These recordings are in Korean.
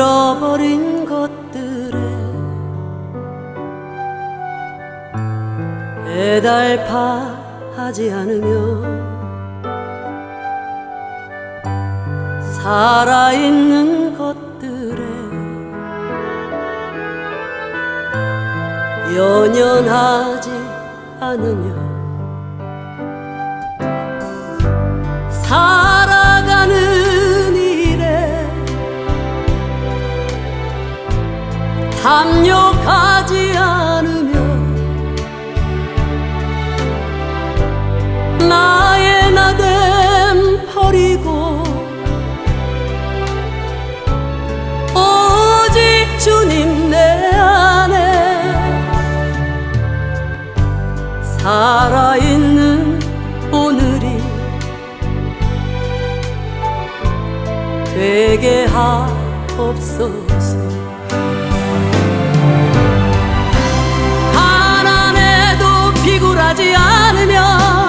잃어버린 것들에 애달파하지 않으며 살아있는 것들에 연연하지 않으며 담력하지 않으면 나의 나댐 버리고 오직 주님 내 안에 살아있는 오늘이 되게 하옵소서. 하지 않으면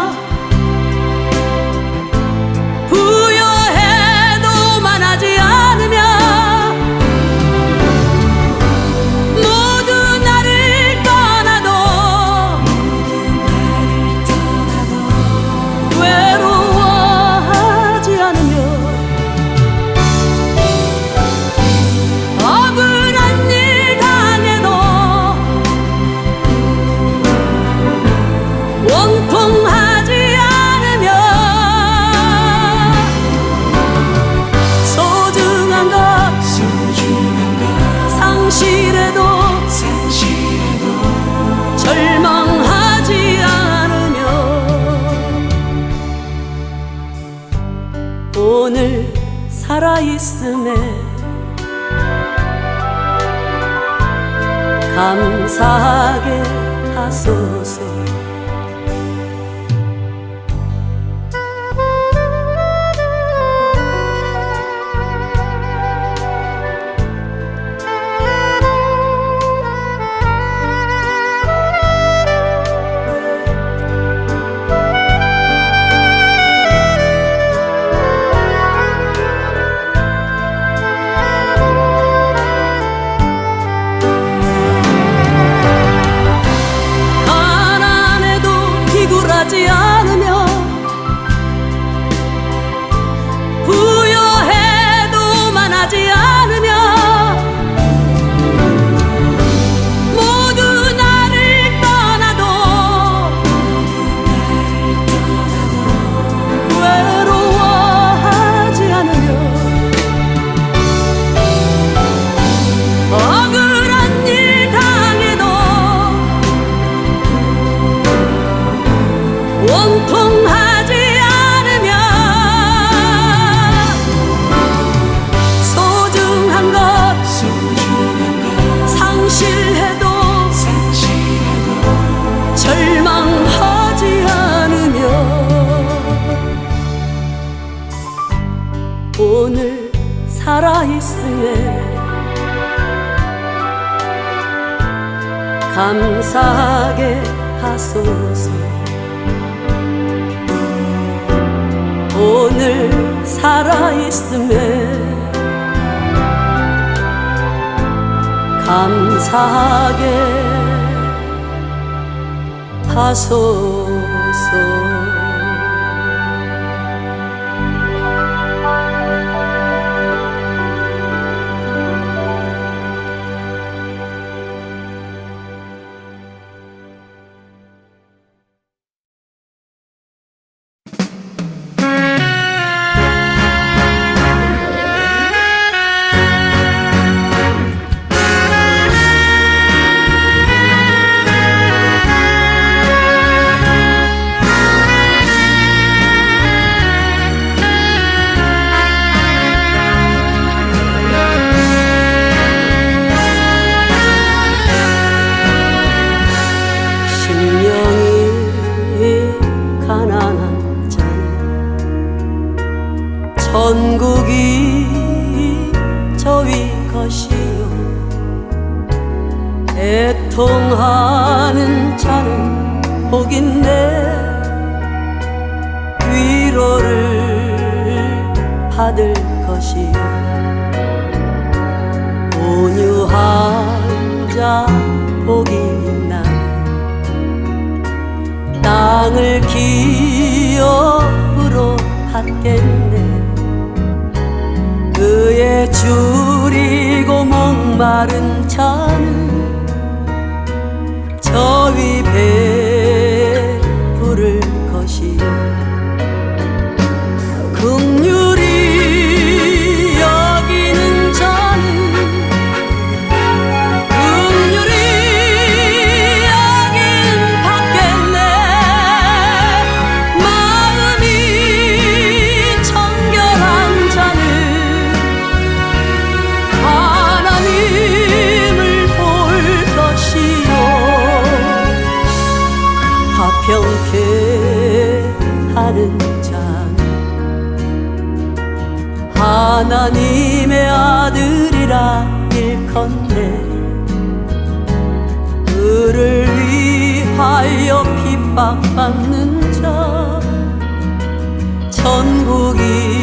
감사하게 하소서. 오늘 살아있음에 감사하게 하소서 위로를 받을 것이요. 온유 한 자 복이 있나 땅을 기업으로 받겠네. 그의 줄이고 목마른 자는 저 하는 자는 하나님의 아들이라 일컫네. 그를 위하여 핍박받는 자. 천국이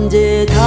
언제 다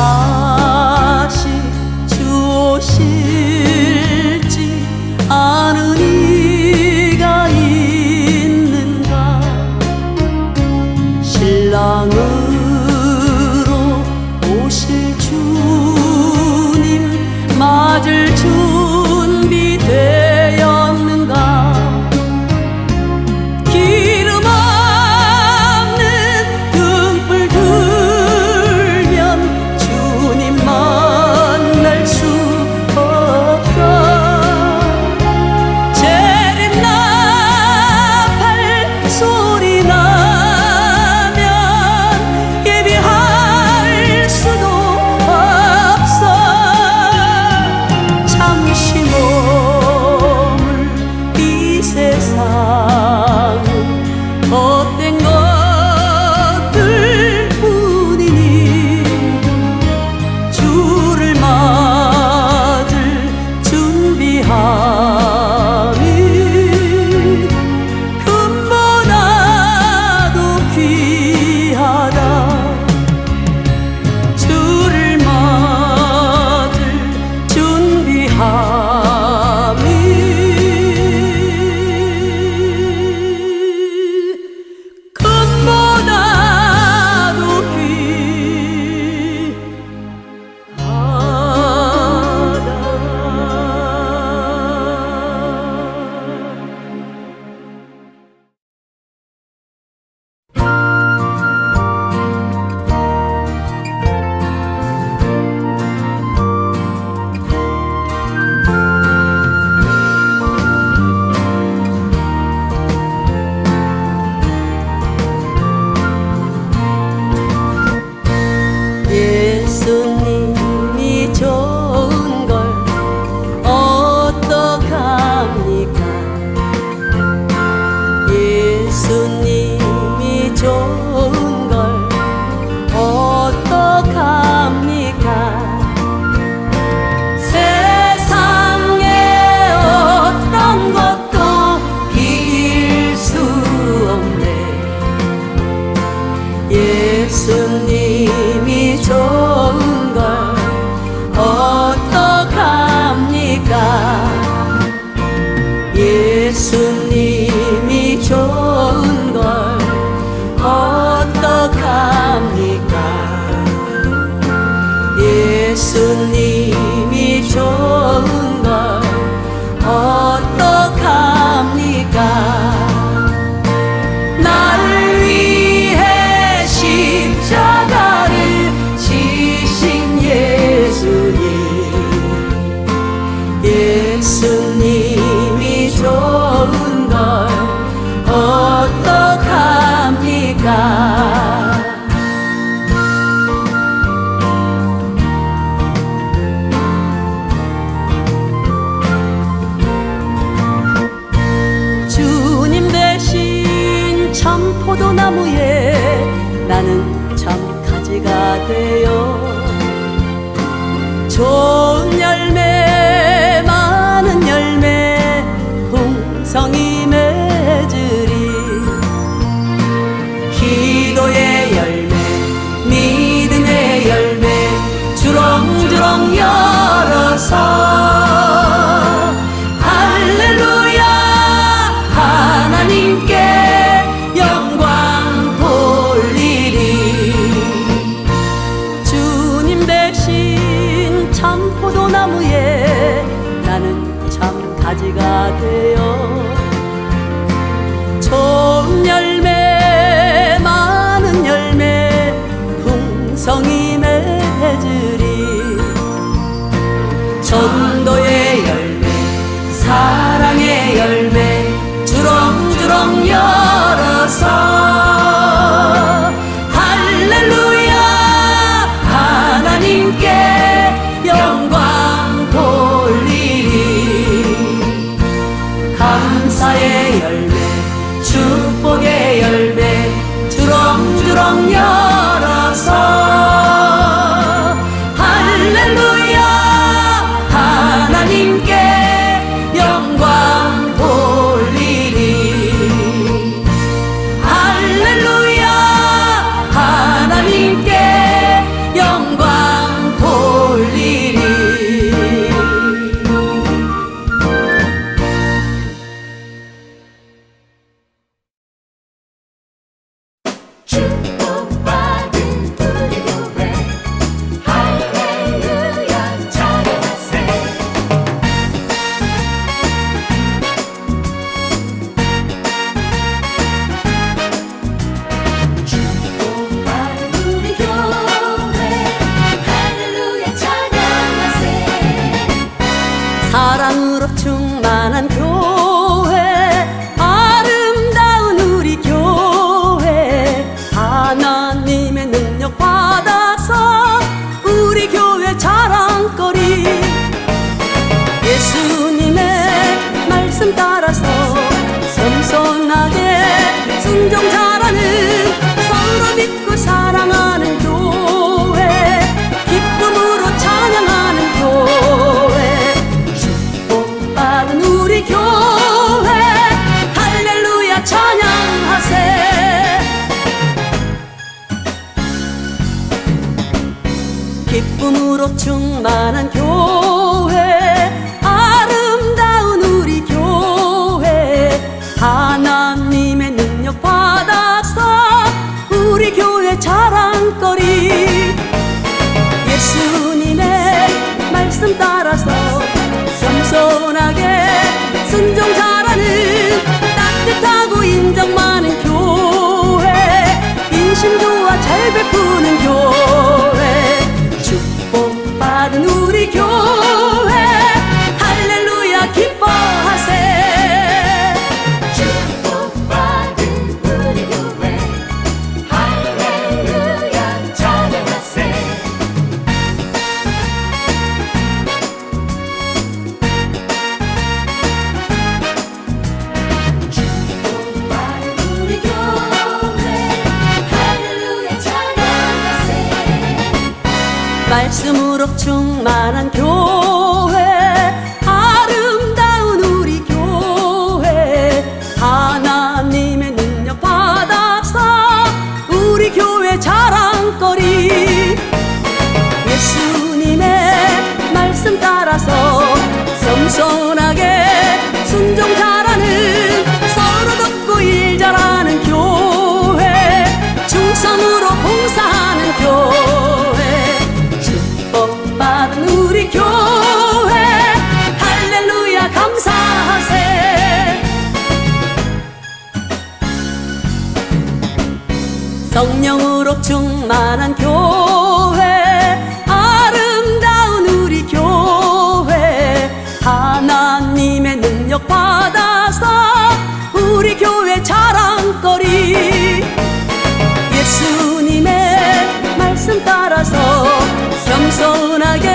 예수님이 좋 나는 가지가 되어 충만한 밤거리 예수님의 말씀 따라서 섬섬 생명으로 충만한 교회 아름다운 우리 교회. 하나님의 능력 받아서 우리 교회 자랑거리. 예수님의 말씀 따라서 겸손하게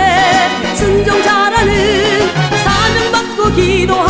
순종 잘하는 사는 받고 기도하